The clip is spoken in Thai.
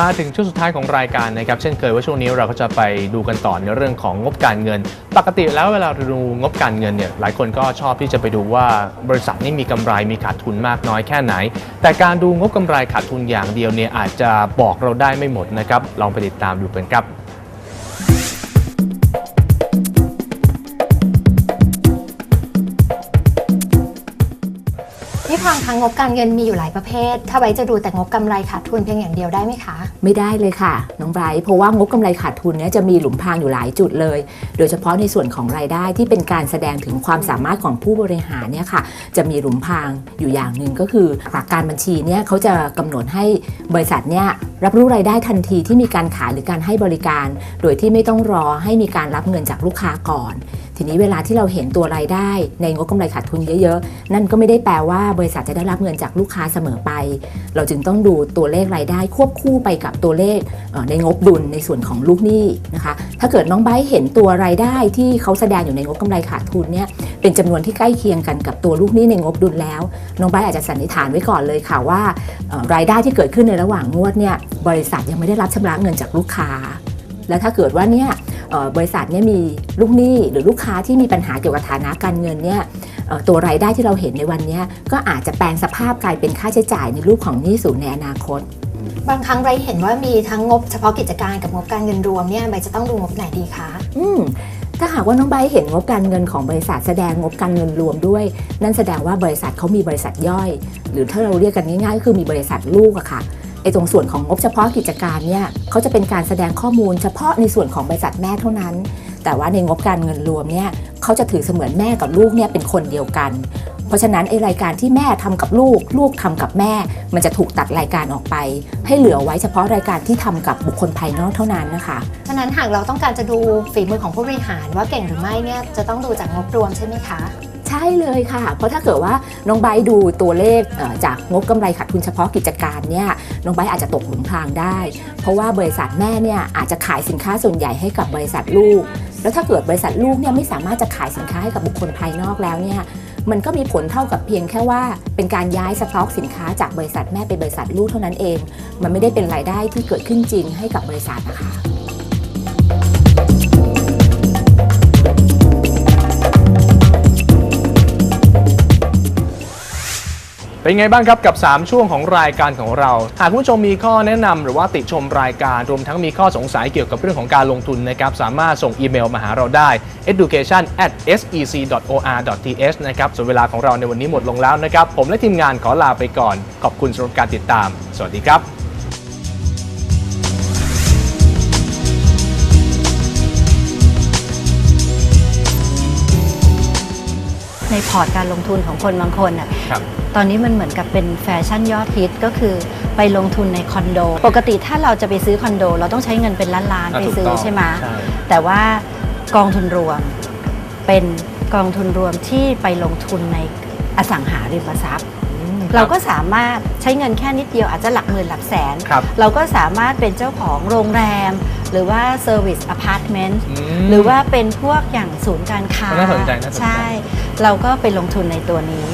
มาถึงช่วงสุดท้ายของรายการนะครับเช่นเคยว่าช่วงนี้เราก็จะไปดูกันต่อในเรื่องของงบการเงิน ปกติแล้วเวลาเราดูงบการเงินเนี่ยหลายคนก็ชอบที่จะไปดูว่าบริษัทนี้มีกำไรมีขาดทุนมากน้อยแค่ไหน แต่การดูงบกำไรขาดทุนอย่างเดียวเนี่ยอาจจะบอกเราได้ไม่หมดนะครับลองไปติดตามดูกันครับ พี่พังทางงบการเงินมีอยู่หลายประเภท ถ้าไว้จะดูแต่งบกำไรขาดทุนเพียงอย่างเดียวได้ไหมคะ ไม่ได้เลยค่ะ น้องไบรท์เพราะว่างบกำไรขาดทุนเนี่ยจะมีหลุมพรางอยู่หลายจุดเลย โดยเฉพาะในส่วนของรายได้ที่เป็นการแสดงถึงความสามารถของผู้บริหารเนี่ยค่ะ จะมีหลุมพรางอยู่อย่างหนึ่งก็คือหลักการบัญชีเนี่ยเขาจะกำหนดให้บริษัทเนี่ยรับรู้รายได้ทันทีที่มีการขายหรือการให้บริการ โดยที่ไม่ต้องรอให้มีการรับเงินจากลูกค้าก่อน ทีนี้เวลาที่เราเห็นตัวรายได้ในงบกำไรขาดทุนเยอะๆ นั่นก็ไม่ได้แปลว่าบริษัทจะได้รับเงินจากลูกค้าเสมอไป เราจึงต้องดูตัวเลขรายได้ควบคู่ไปกับตัวเลขในงบดุลในส่วนของลูกหนี้นะคะ ถ้าเกิดน้องไบเห็นตัวรายได้ที่เขาแสดงอยู่ในงบกำไรขาดทุนเนี่ยเป็นจำนวนที่ใกล้เคียงกันกับตัวลูกหนี้ในงบดุลแล้ว น้องไบอาจจะสันนิษฐานไว้ก่อนเลยค่ะว่ารายได้ที่เกิดขึ้นในระหว่างงวดเนี่ยบริษัทยังไม่ได้รับชำระเงินจากลูกค้า แล้วถ้าเกิดว่าเนี่ย บริษัทเนี่ยมีลูกหนี้หรือลูกค้าที่มีปัญหาเกี่ยวกับฐานะการเงินเนี่ยเอ่อตัวรายได้ที่เราเห็นในวันเนี้ยก็อาจจะแปลงสภาพกลายเป็นค่าใช้จ่ายในรูปของหนี้สูญในอนาคต บางครั้งไว้เห็นว่ามีทั้งงบเฉพาะกิจการกับงบการเงินรวมเนี่ยใบจะต้องดูงบไหนดีคะอืมถ้าหากว่าน้องใบร์ทเห็นงบการเงินของบริษัทแสดงงบการเงินรวมด้วย นั่นแสดงว่าบริษัทเขามีบริษัทย่อย หรือถ้าเราเรียกกันง่ายๆก็คือมีบริษัทลูกอะค่ะ ไอ้ตรงส่วนของงบเฉพาะกิจการเนี่ยเขาจะเป็นการแสดงข้อมูลเฉพาะในส่วนของบริษัทแม่เท่านั้น แต่ว่าในงบการเงินรวมเนี่ยเขาจะถือเสมือนแม่กับลูกเนี่ยเป็นคนเดียวกัน เพราะฉะนั้นไอ้รายการที่แม่ทำกับลูก ลูกทำกับแม่ มันจะถูกตัดรายการออกไป ให้เหลือไว้เฉพาะรายการที่ทำกับบุคคลภายนอกเท่านั้นนะคะฉะนั้นหากเราต้องการจะดูฝีมือของผู้บริหารว่าเก่งหรือไม่เนี่ยจะต้องดูจากงบรวมใช่ไหมคะ ใช่เลยค่ะ เพราะถ้าเกิดว่าน้องไบดูตัวเลขจากงบกำไรขาดทุนเฉพาะกิจการเนี่ยน้องไบอาจจะตกหลุมพรางได้ เพราะว่าบริษัทแม่เนี่ยอาจจะขายสินค้าส่วนใหญ่ให้กับบริษัทลูก แล้วถ้าเกิดบริษัทลูกเนี่ยไม่สามารถจะขายสินค้าให้กับบุคคลภายนอกแล้วเนี่ยมันก็มีผลเท่ากับเพียงแค่ว่าเป็นการย้ายสต็อกสินค้าจากบริษัทแม่ไปบริษัทลูกเท่านั้นเอง มันไม่ได้เป็นรายได้ที่เกิดขึ้นจริงให้กับบริษัทนะคะ เป็นไงบ้างครับกับ 3 ช่วงของรายการของเรา หากคุณผู้ชมมีข้อแนะนำหรือว่าติชมรายการรวมทั้งมีข้อสงสัยเกี่ยวกับเรื่องของการลงทุนนะครับสามารถส่งอีเมลมาหาเราได้ education at sec.or.th นะครับส่วนเวลาของเราในวันนี้หมดลงแล้วนะครับ ผมและทีมงานขอลาไปก่อน ขอบคุณสำหรับการติดตาม สวัสดีครับ ในพอร์ตการลงทุนของคนบางคนอะครับ ตอนนี้มันเหมือนกับเป็นแฟชั่นยอดฮิตก็คือไปลงทุนในคอนโด ปกติถ้าเราจะไปซื้อคอนโด เราต้องใช้เงินเป็นล้านๆอะไปถูกซื้อต้องใช่ไหมใช่ แต่ว่ากองทุนรวมเป็นกองทุนรวมที่ไปลงทุนในอสังหาริมทรัพย์ เราก็สามารถใช้เงินแค่นิดเดียวอาจจะหลักหมื่นหลักแสน ครับ เราก็สามารถเป็นเจ้าของโรงแรม หรือว่าเซอร์วิสอพาร์ตเมนต์อืมหรือว่าเป็นพวกอย่างศูนย์การค้าน่าสนใจน่าสนใจ ใช่ เราก็ไปลงทุนในตัวนี้